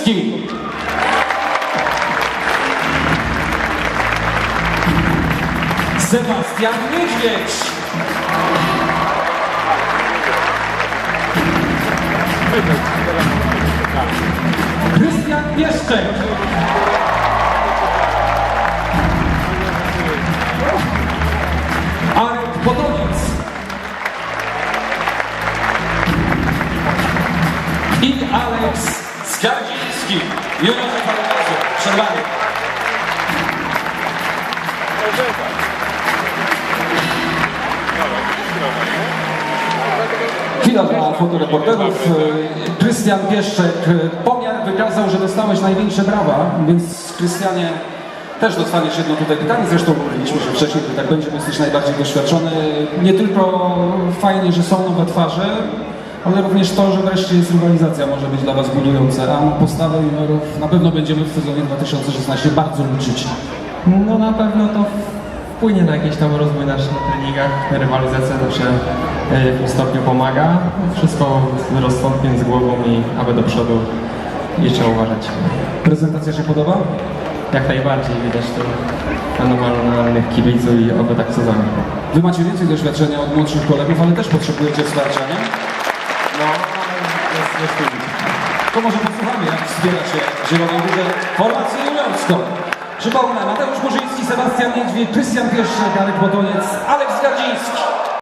Zgardziński. Sebastian Niedźwiedź. Krystian Pieszczek. Arek Podoniec. I Aleks Skardziński. Juniorze Falunazu. Przerwany. Chwila dla fotoreporterów. Krystian Pieszczek. Pomiar wykazał, że dostałeś największe brawa, więc Krystianie też dostaniesz jedno tutaj pytanie. Zresztą mówiliśmy, że wcześniej ty tak będzie, bo jesteś najbardziej doświadczony. Nie tylko fajnie, że są nowe twarze, ale również to, że wreszcie jest rywalizacja może być dla Was budująca, a postawę juniorów na pewno będziemy w sezonie 2016 bardzo liczyć. No na pewno to wpłynie na jakiś tam rozwój nasz na treningach. Rywalizacja zawsze e, w tym stopniu pomaga. Wszystko rozsądkiem, z głową i aby do przodu i trzeba uważać. Prezentacja się podoba? Jak najbardziej widać to fenomenalnych kibiców i oby tak sezonie. Wy macie więcej doświadczenia od młodszych kolegów, ale też potrzebujecie wsparcia, nie? No, ale jest, jest trudno. To może posłuchamy, jak wspiera się Zieloną Górze formację juniorską. Przypomnę, Mateusz Murzyński, Sebastian Niedźwiedź, Krystian Pieszczek, Arek Botoniec, Aleks Gardziński.